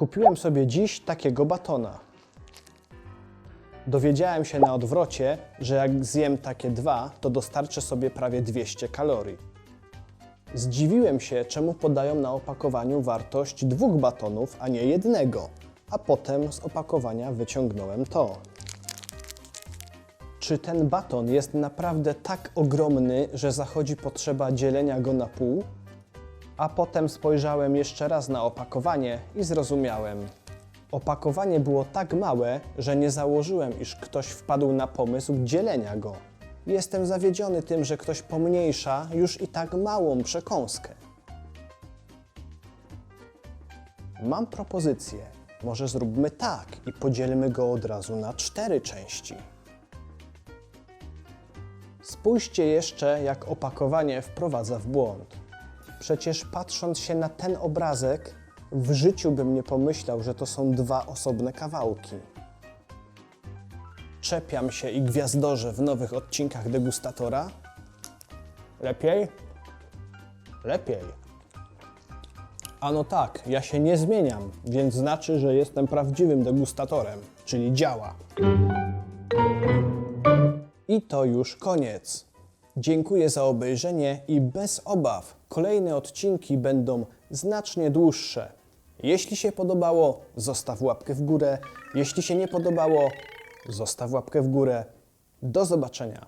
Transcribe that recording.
Kupiłem sobie dziś takiego batona. Dowiedziałem się na odwrocie, że jak zjem takie dwa, to dostarczę sobie prawie 200 kalorii. Zdziwiłem się, czemu podają na opakowaniu wartość dwóch batonów, a nie jednego, a potem z opakowania wyciągnąłem to. Czy ten baton jest naprawdę tak ogromny, że zachodzi potrzeba dzielenia go na pół? A potem spojrzałem jeszcze raz na opakowanie i zrozumiałem. Opakowanie było tak małe, że nie założyłem, iż ktoś wpadł na pomysł dzielenia go. Jestem zawiedziony tym, że ktoś pomniejsza już i tak małą przekąskę. Mam propozycję. Może zróbmy tak i podzielmy go od razu na cztery części. Spójrzcie jeszcze, jak opakowanie wprowadza w błąd. Przecież patrząc się na ten obrazek, w życiu bym nie pomyślał, że to są dwa osobne kawałki. Czepiam się i gwiazdorzę w nowych odcinkach degustatora. Lepiej? Lepiej. Ano tak, ja się nie zmieniam, więc znaczy, że jestem prawdziwym degustatorem, czyli działa. I to już koniec. Dziękuję za obejrzenie i bez obaw kolejne odcinki będą znacznie dłuższe. Jeśli się podobało, zostaw łapkę w górę. Jeśli się nie podobało, zostaw łapkę w górę. Do zobaczenia.